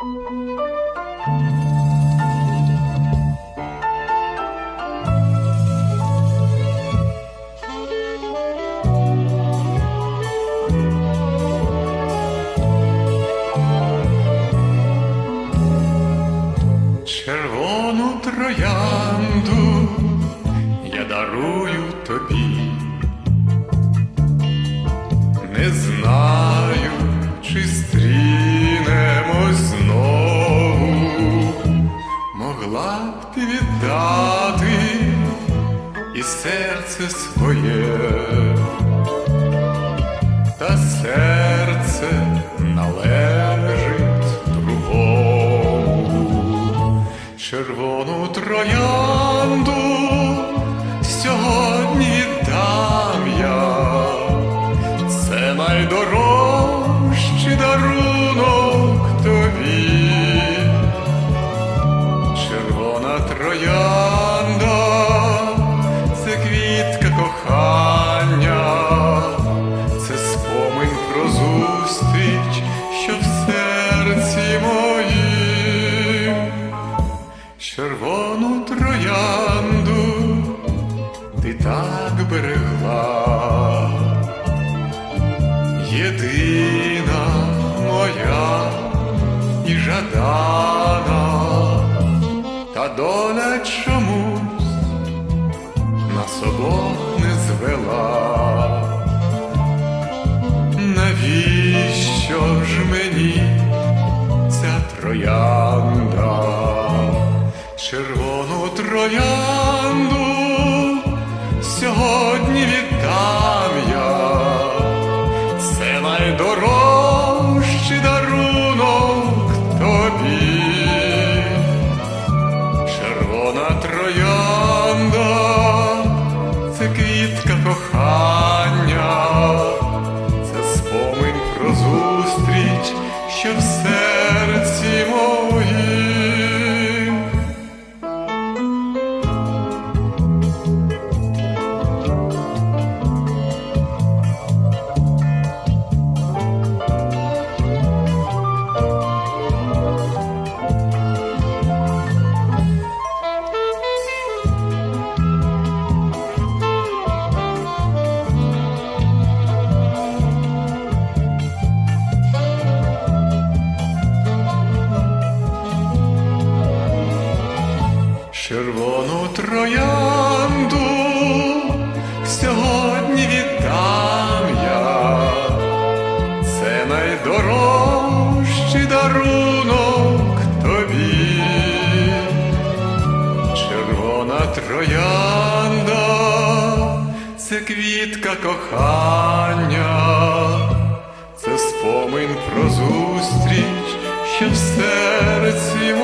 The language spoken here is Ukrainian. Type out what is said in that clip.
Червону троянду я дарую тобі, не знаю, чи могла б ти віддати і серце своє, та серце належить другому так берегла, єдина моя і жадана, та доля чомусь нас обох не звела. Навіщо ж мені ця троянда, червону троянду кохання. Це спомин про зустріч, що в Червону троянду. Сьогодні віддам я, це найдорожчий дарунок тобі, червона троянда, це квітка кохання, це спомин про зустріч, що в серці